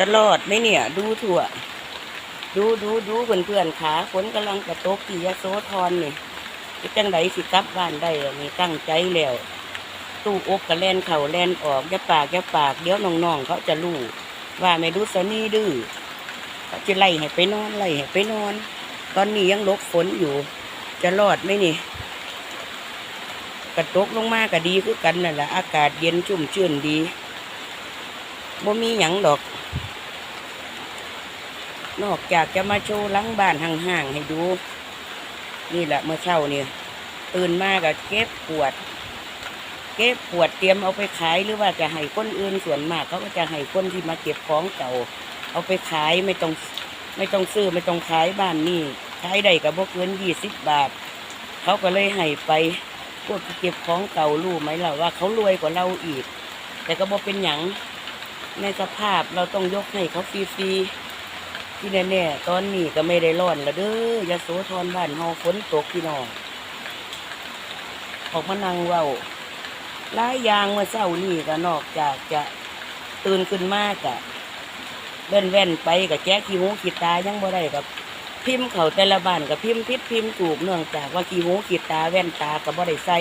จะรอดไหมเนี่ย ดูถั่ว ดูดูดูเพื่อนเพื่อนขาฝนกำลังกระตกที่ยโสธรนี่จะจังไดสิกลับบ้านได้มีตั้งใจแล้วตู้อบกระแลนเข่าแลนออกอย่าปากอย่าปากเดี๋ยวน้องๆเขาจะรู้ว่าไม่ดูสนี่ดื้อเขาจะไล่ให้ไปนอนไล่ให้ไปนอน ตอนนี้ยังลบฝนอยู่ จะรอดไหมนี่กระตกลงมาก็ดีคือกันนั่นแหละอากาศเย็นชุ่มชื่นดีบ่มีหยังดอก นอกจากจะมาโชว์หลังบ้านห่างๆให้ดู นี่แหละเมื่อเช้านี่ตื่นมาก็เก็บปวด เก็บปวดเตรียมเอาไปขายหรือว่าจะให้คนอื่นส่วนมากเขาก็จะให้คนที่มาเก็บของเก่า เอาไปขายไม่ต้องไม่ต้องซื้อไม่ต้องขายบ้านนี่ขายได้กับพวกเกินยี่สิบบาท เขาก็เลยให้ไปพวกที่เก็บของเก่ารู้ไหมล่ะว่าเขารวยกว่าเราอีก แต่ก็บอกเป็นหยังในสภาพเราต้องยกให้เขาฟรีๆ ที่แน่ๆตอนนี้ก็ไม่ได้ร้อนละเด้อยาโสธรบ้านเฮาฝนตกพี่น้องออกมานั่งเว้าหลายอย่างเมื่อเช้านี่ก็นอกจากจะตื่นขึ้นมากะเว่นแว่นไปกับแจ๊กขี้หูขี้ตายังบ่ได้กับ พิมพ์เขาแต่ละบ้านกับพิมพ์พิษพิมพ์ถูกเนื่องจากว่าขี้หูขี้ตาแว่นตากับบ่ได้ใส่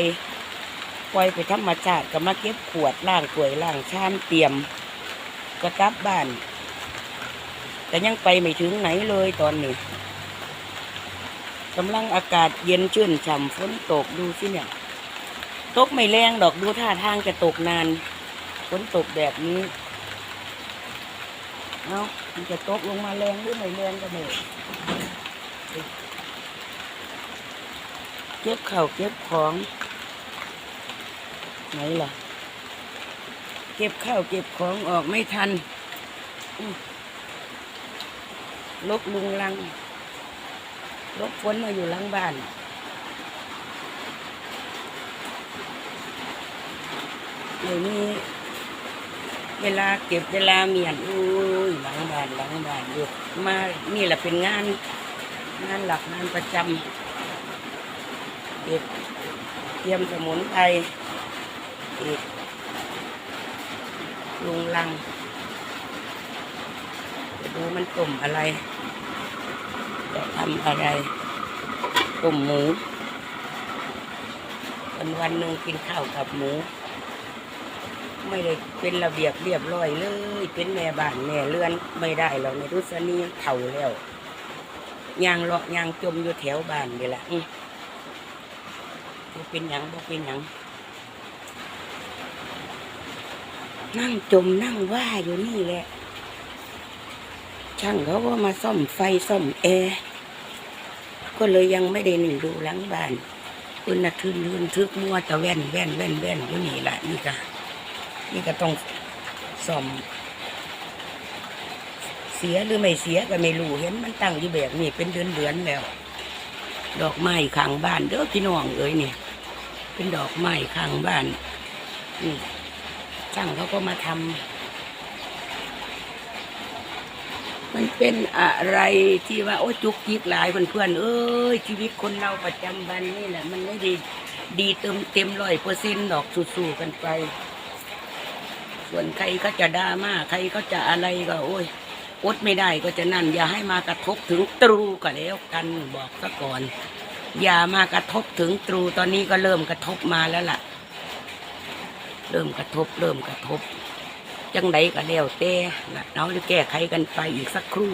ปล่อยไปธรรมชาติก็มาเก็บขวดล่างถ้วยล่างชามเตรียมก็กลับบ้าน แต่ยังไปไม่ถึงไหนเลยตอนนี้กำลังอากาศเย็นชื่นฉ่ำฝนตกดูสิเนี่ย ตกไม่แรงดอกดูท่าทางจะตกนาน ฝนตกแบบนี้ เอามันจะตกลงมาแรงหรือไม่แรงก็ไม่เก็บเข่าวเก็บของ ไหนล่ะ เก็บข้าวเก็บของออกไม่ทันอื ลกลุงลังลกฝนมาอยู่หลังบ้านเดี๋ยวนี้เวลาเก็บเวลาเมียนอุ้ยหลังบ้านหลังบ้านอยู่มานี่แหละเป็นงาน งานหลักงานประจำเก็บเตรียมสมุนไพรอีกลุงลังูมันต้มอะไร จะทำอะไรต้มหมูวันวันหนึ่งกินข้าวกับหมู ไม่ได้เป็นระเบียบเรียบร้อยเลย เป็นแม่บ้านแม่เรือนไม่ได้เราในรุษนีเถ่าแล้วยางเลาะยางจมอยู่แถวบ้านนี่แหละบ่เป็นหยังบ่เป็นหยังนั่งจมนั่งว่าอยู่นี่แหละ ช่างเขาก็มาซ่อมไฟซ่อมแอร์ก็เลยยังไม่ได้หนึ่งดูหลังบ้านอุณทึนทึนทึกมัวตะแว่นแว่นแว่นแว่นอยู่นี่แหละนี่ก็นี่ก็ต้องซ่อม เสียหรือไม่เสียก็ไม่รู้เห็นมันตั้งอยู่แบบนี้เป็นเดือนเดือนแล้ว ดอกไม้ข้างบ้านเด้อพี่น้องเอ้ยนี่เป็นดอกไม้ข้างบ้านนี่ช่างเขาก็มาทำ มันเป็นอะไรที่ว่าโอ้จุกจิกหลายเพื่อนๆเอ้ยชีวิตคนเราประจำวันนี่แหละ มันไม่ด้ดีเต็มเต็มร้อยเปอร์เซ็นต์ดอกสู้ๆกันไป ส่วนใครก็จะด่ามาใครก็จะอะไรก็ โอ้ยอดไม่ได้ก็จะนั่น อย่าให้มากระทบถึงตรูก็แล้วกันบอกซะก่อน อย่ามากระทบถึงตรูตอนนี้ก็เริ่มกระทบมาแล้วล่ะ เริ่มกระทบ เริ่มกระทบ จังไดก็แล้วแต่นะเราจะแก้ไขกันไปอีกสักครู่